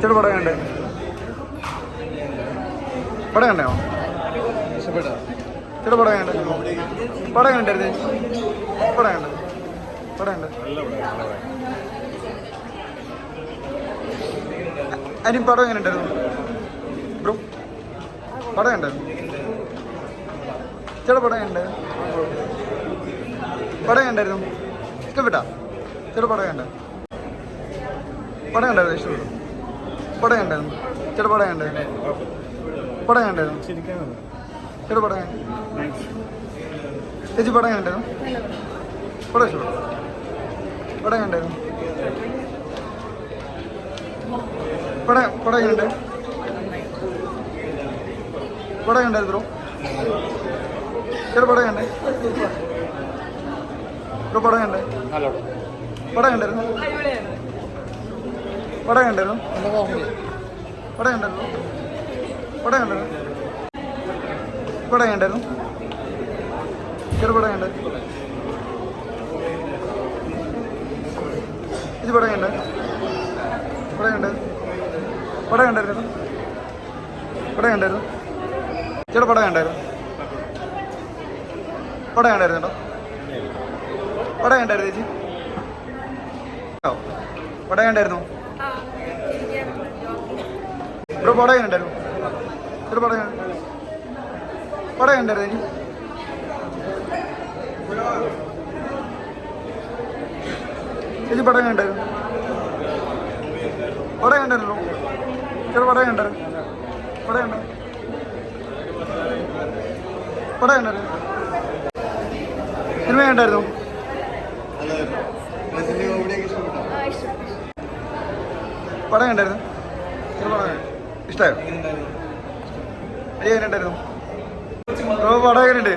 ചേട്ടാ പടം കണ്ടേ. പടം ചേട്ടാ പടം കണ്ടേ. പടം കണ്ടായിരുന്നേ അനി പടം എങ്ങനെ ഉണ്ടായിരുന്നു ബ്രോ പടം ഉണ്ടായിരുന്നു ചേട്ടാ പടം ഉണ്ട് പടം ഉണ്ടായിരുന്നു ഇഷ്ടപ്പെട്ടാ? ചേട്ടാ പടം ഉണ്ട് പടം ഉണ്ടായിരുന്നു ഇഷ്ടപ്പെട്ടു. പടം കണ്ടായിരുന്നു ചേട്ടാ പടം കണ്ടായിരുന്നു പടം കണ്ടായിരുന്നു ചേട്ടാ പടം ചേച്ചി പടം കണ്ടായിരുന്നു പടം ഇഷ്ടപ്പെട്ടു പടം കണ്ടായിരുന്നു പടം പടം എങ്ങനെയുണ്ട് പടം കണ്ടായിരുന്നു ചേട്ടാ പടം കണ്ടേ ബ്രോ പടം കണ്ടേ പടം കണ്ടായിരുന്നു പടം കണ്ടല്ലോ നല്ല കോമഡി പടം കണ്ടായിരുന്നു പടം കണ്ടായിരുന്നു പടം കണ്ടായിരുന്നു ചെറു പടം കണ്ട. ഇത് പടം കണ്ട. പടം കണ്ട. പടം കണ്ടായിരുന്നു പടം കണ്ടായിരുന്നു ചേട്ടാ പടം കണ്ടായിരുന്നു? പടം കണ്ടായിരുന്നുണ്ടോ പടം കണ്ടായിരുന്നു ചേച്ചി? പടം കണ്ടായിരുന്നു? ബ്രോ പടം എങ്ങനെ ഉണ്ടായിരുന്നു ഒരു പടം പടം എങ്ങനെ ഉണ്ടായിരുന്നു ഇനി ചേച്ചി പടം എങ്ങനെ ഉണ്ടായിരുന്നു പടം എങ്ങനെ ഉണ്ടായിരുന്നു ചേട്ടാ പടം എങ്ങനെ ഉണ്ടായിരുന്നു പടം എങ്ങനെ പടം എങ്ങനെ ഉണ്ടായിരുന്നു സിനിമ കണ്ടായിരുന്നു ഉണ്ടായിരുന്നു പടം കണ്ടായിരുന്നു ഉണ്ടായിരുന്നു ഇഷ്ടമായോ അയ്യോ എങ്ങനെ ഉണ്ടായിരുന്നു എങ്ങനെയുണ്ട്?